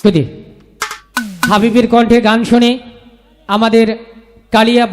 শুধু হাবিবের কণ্ঠে গান শুনে আমাদের কালিয়া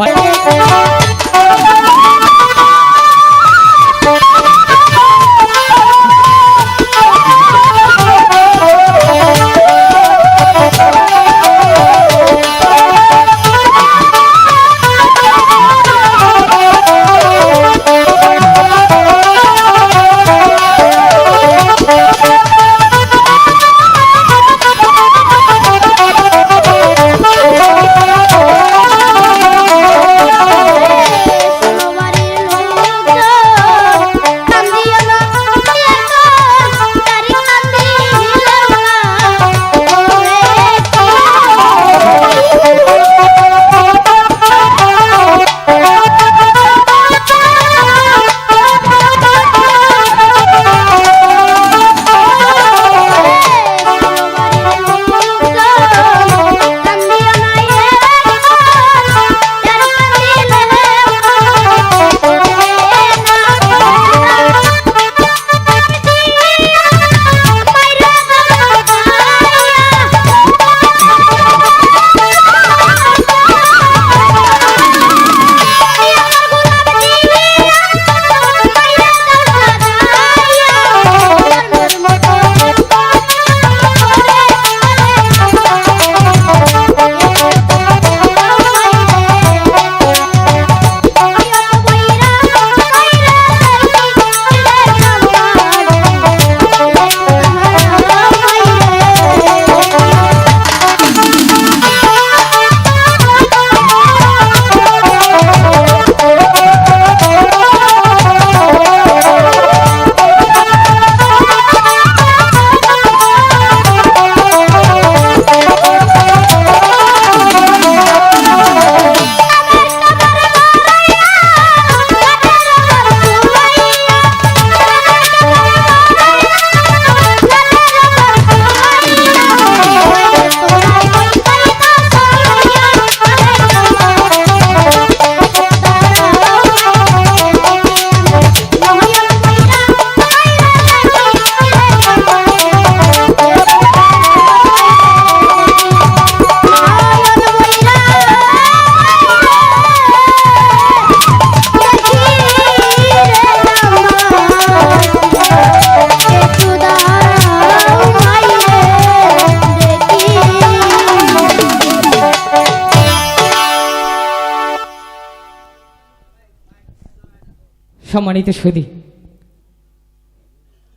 সম্মানিত সুদী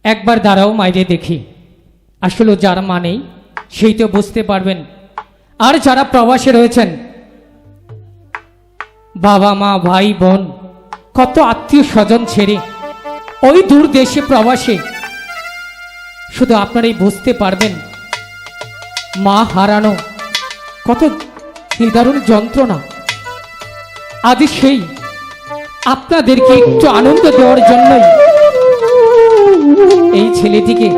একবার দাঁড়াও মাইরে দেখি। আসলে যার মানেই সেই তো বুঝতে পারবেন। আর যারা প্রবাসে রয়েছেন, বাবা, মা, ভাই, বোন, কত আত্মীয় স্বজন ছেড়ে ওই দূর দেশে প্রবাসে শুধু আপনারাই বুঝতে পারবেন মা হারানো কত নিদারুণ যন্ত্রণা। আজ সেই আপনাদেরকে একটু আনন্দ দেওয়ার জন্যই এই ছেলেটিকে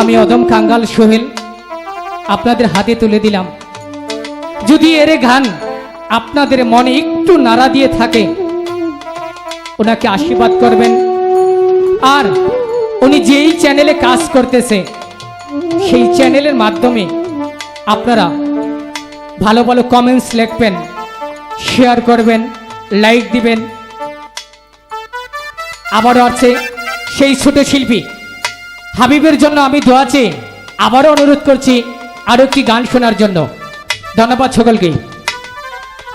আমি অদম কাঙ্গাল সোহেল আপনাদের হাতে তুলে দিলাম। যদি এর গান আপনাদের মনে একটু নাড়া দিয়ে থাকে, ওনাকে আশীর্বাদ করবেন। আর উনি যেই চ্যানেলে কাজ করতেছে, সেই চ্যানেলের মাধ্যমে আপনারা ভালো ভালো কমেন্টস লিখবেন শেয়ার করবেন। লাইক দিবেন। আবারও আছে সেই ছোট শিল্পী। হাবিবের জন্য আমি দোয়াচে আবারও অনুরোধ করছি আরও একটি গান শোনার জন্য। ধন্যবাদ সকলকে।